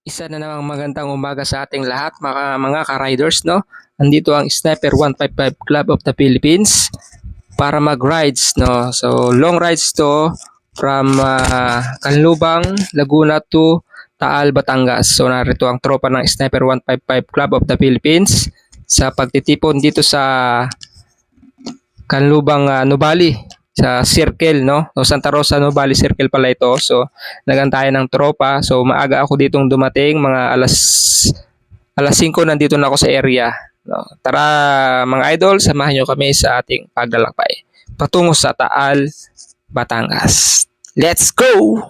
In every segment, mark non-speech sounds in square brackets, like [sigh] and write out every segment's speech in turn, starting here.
Isa na namang magandang umaga sa ating lahat mga, mga ka-riders no. Andito ang Sniper 155 Club of the Philippines para mag-rides no. So long rides to from ah, Canlubang, Laguna to Taal, Batangas. So narito ang tropa ng Sniper 155 Club of the Philippines sa pagtitipon dito sa Canlubang ah, Nubali sa Circle no. So Santa Rosa Nubali Circle pala ito. So nagantayan ng tropa. So maaga ako ditong dumating, mga alas alas 5 nandito na ako sa area. No? Tara mga idol, samahan nyo kami sa ating paglalakbay. Patungo sa Taal, Batangas. Let's go!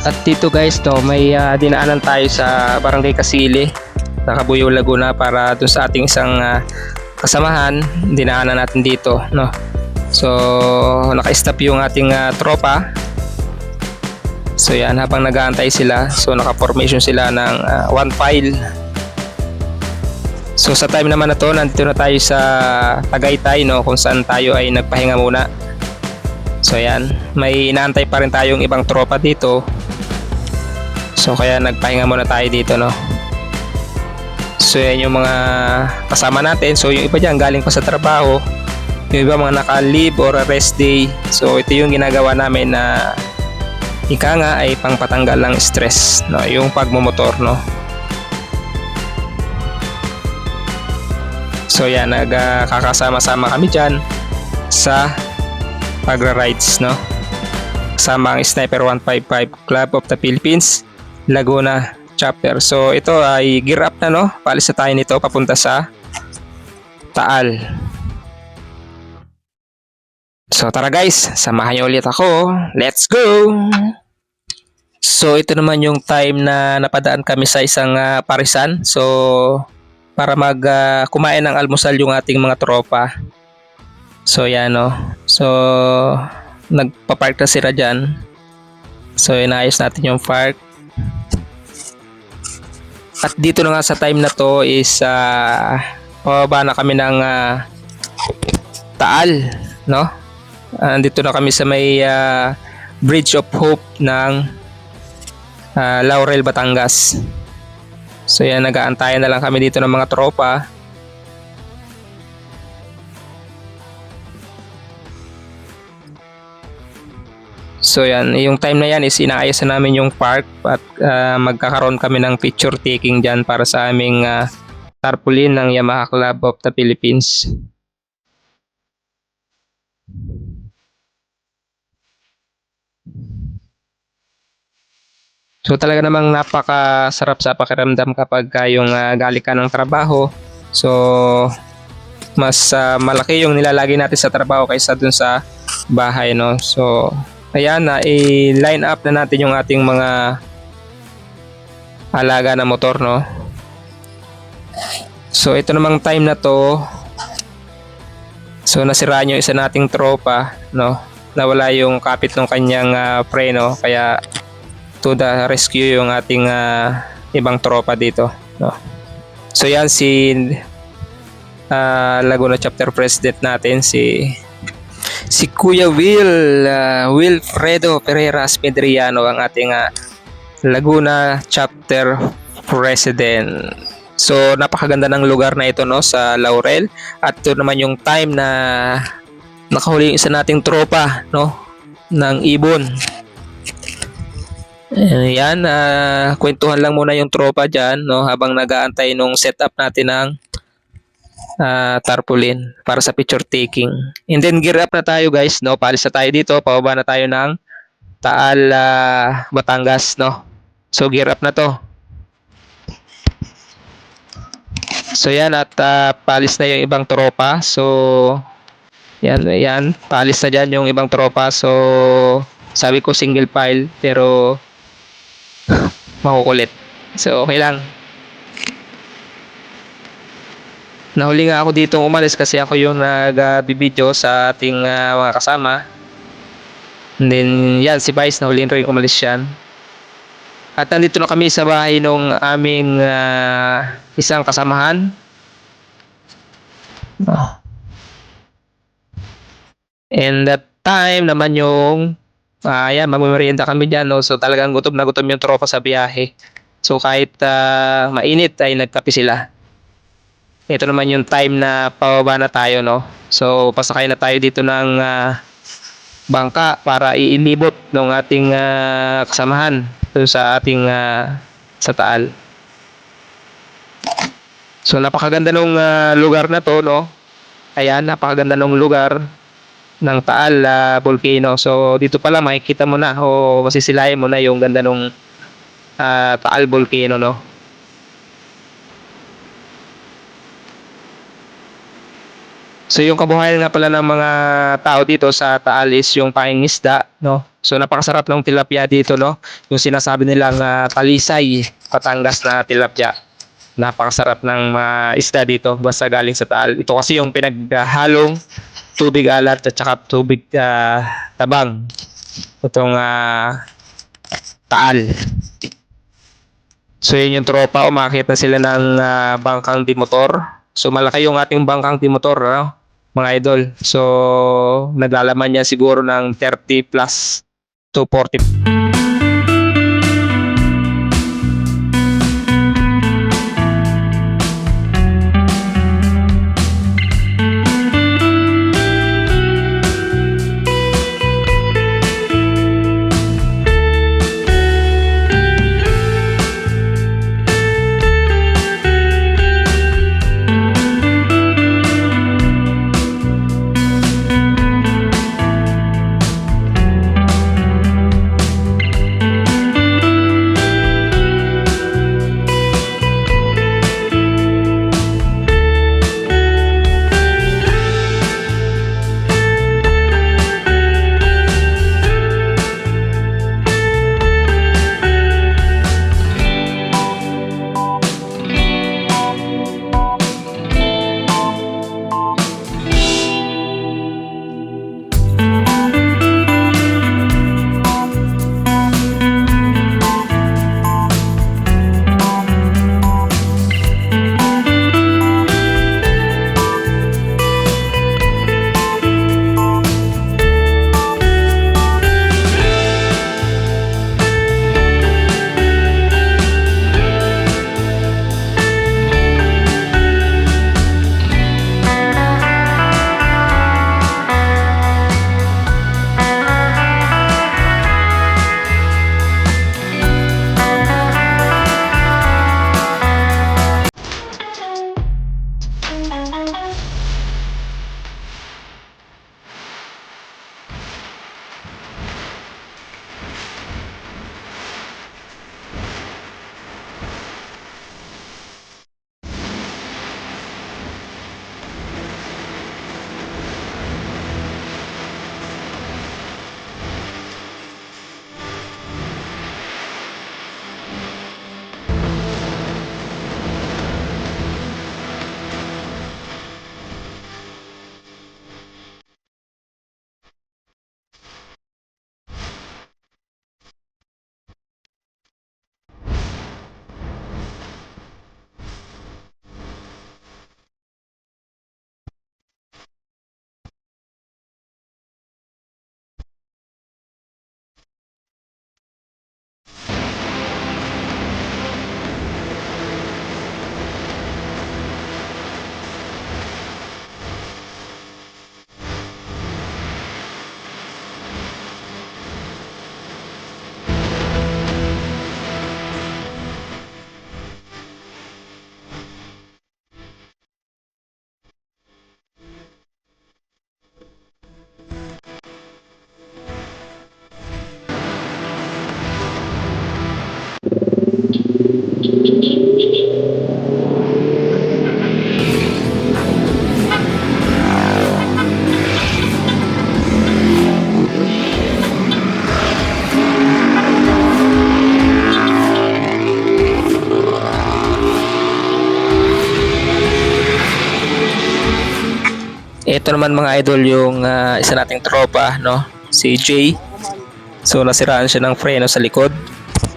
At dito guys, no, may ah, dinaanan tayo sa Barangay Kasili, sa Cabuyao, Laguna para doon sa ating isang ah, kasamahan, dinaanan natin dito, no. So, naka-stop yung ating ah, tropa. So yan, habang nag-aantay sila, so naka-formation sila ng ah, one file. So sa time naman na to, nandito na tayo sa Tagaytay, no, kung saan tayo ay nagpahinga muna. So yan, may inaantay pa rin tayong ibang tropa dito. So kaya nagpahinga muna tayo dito no. So yan yung mga kasama natin. So yung iba dyan galing pa sa trabaho. Yung iba mga naka-leave or rest day. So ito yung ginagawa namin na ika nga ay pangpatanggal ng stress. No? Yung pagmumotor no. So yan, nagkakasama-sama kami dyan sa pagra-rides no. Kasama ang Sniper 155 Club of the Philippines Laguna chapter. So ito ay gear up na no. Palis na tayo nito papunta sa Taal. So tara guys, samahan niyo ulit ako. Let's go! So ito naman yung time na napadaan kami sa isang ah, parisan. So para mag ah, kumain ng almusal yung ating mga tropa. So yan no. So nagpa-park na sila dyan. So inayos natin yung park. At dito na nga sa time na to is uh, pababa na kami ng ah, Taal, no? Andito na kami sa may ah, Bridge of Hope ng ah, Laurel, Batangas. So yan, nag-aantayan na lang kami dito ng mga tropa. So yan, yung time na yan is inaayos na namin yung park at ah, magkakaroon kami ng picture taking dyan para sa aming ah, tarpaulin ng Yamaha Club of the Philippines. So talaga namang napakasarap sa pakiramdam kapag ka yung ah, galing ka ng trabaho. So mas ah, malaki yung nilalagay natin sa trabaho kaysa dun sa bahay no. So ayan na i-line up na natin yung ating mga alaga na motor no. So ito namang time na to So nasiraan yung isa nating tropa no. Nawala yung kapit ng kanyang ah, preno kaya to the rescue yung ating ah, ibang tropa dito no. So yan si ah, Laguna chapter president natin si si Kuya Will ah, Wilfredo Pereira Pedriano ang ating ah, Laguna chapter president. So napakaganda ng lugar na ito no sa Laurel at ito naman yung time na nakahuli yung isa nating tropa no ng ibon. Ayan, ah, kwentuhan lang muna yung tropa dyan no habang nag-aantay nung setup natin ng ah, tarpaulin para sa picture taking. And then gear up na tayo guys, no? Paalis na tayo dito, pababa na tayo ng Taal ah, Batangas, no? So gear up na to. So yan at ah, paalis na yung ibang tropa. So yan, yan, paalis na dyan yung ibang tropa. So sabi ko single file pero [laughs] makukulit. So okay lang. Nahuli nga ako dito umalis kasi ako yung nag-video sa ating ah, mga kasama. And then, yan, si Vice, nahuli rin umalis yan. At nandito na kami sa bahay nung aming ah, isang kasamahan. Ah. And that time naman yung ah yan, magmamerienda kami dyan. No? So talagang gutom na gutom yung tropa sa biyahe. So kahit ah, mainit ay nagkape sila. Ito naman yung time na pababa na tayo, no? So, pasakay na tayo dito ng ah, bangka para iilibot ng ating ah, kasamahan sa ating ah, sa Taal. So, napakaganda ng lugar na to, no? Ayan, napakaganda ng lugar ng Taal ah, Volcano. So, dito pala makikita mo na o masisilayan mo na yung ganda ng ah, Taal Volcano, no? So yung kabuhayan nga pala ng mga tao dito sa Taal is yung pangingisda, no? So napakasarap ng tilapia dito, no? Yung sinasabi nilang ah, talisay, Patangas na tilapia. Napakasarap ng mga isda dito basta galing sa Taal. Ito kasi yung pinaghalong tubig alat at saka tubig ah, tabang. Itong ah, Taal. So yun yung tropa, umakit na sila ng ah, bangkang dimotor. So malaki yung ating bangkang dimotor, ano? Mga idol. So, naglalaman niya siguro ng 30 plus to 40 ito naman mga idol yung ah, isa nating tropa, no? Si Jay. So nasiraan siya ng preno sa likod.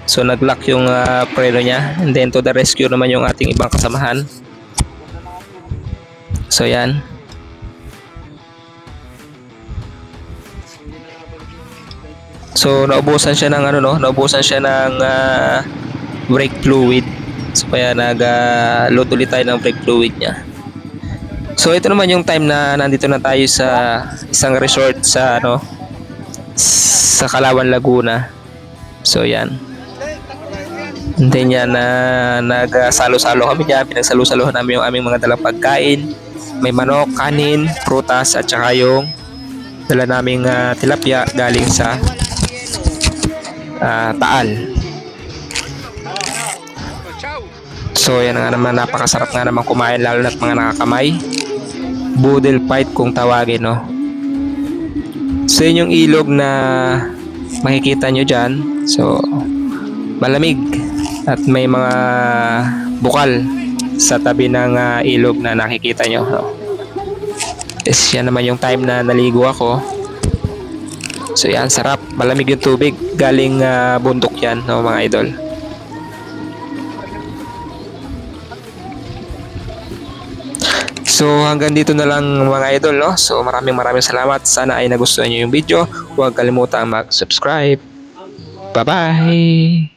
So nag-lock yung ah, preno niya. And then to the rescue naman yung ating ibang kasamahan. So yan. So naubusan siya ng ano no, naubusan siya ng ah, brake fluid. So kaya nag-load ulit tayo ng brake fluid niya. So ito naman yung time na nandito na tayo sa isang resort sa ano sa Kalawan Laguna. So yan. And then na nagsalo-salo kami diyan, pinagsalo-salohan namin yung aming mga dalang pagkain. May manok, kanin, prutas at saka yung dala naming ah, tilapia galing sa ah, Taal. So yan nga naman napakasarap nga naman kumain lalo na't mga nakakamay. Boodle fight kung tawagin no. So yun yung ilog na makikita nyo dyan. So malamig at may mga bukal sa tabi ng ah, ilog na nakikita nyo. No? Is yan naman yung time na naligo ako. So yan, sarap. Malamig yung tubig. Galing ah, bundok yan, no, mga idol. So hanggang dito na lang mga idol no. So maraming maraming salamat. Sana ay nagustuhan niyo yung video. Huwag kalimutang mag-subscribe. Bye-bye.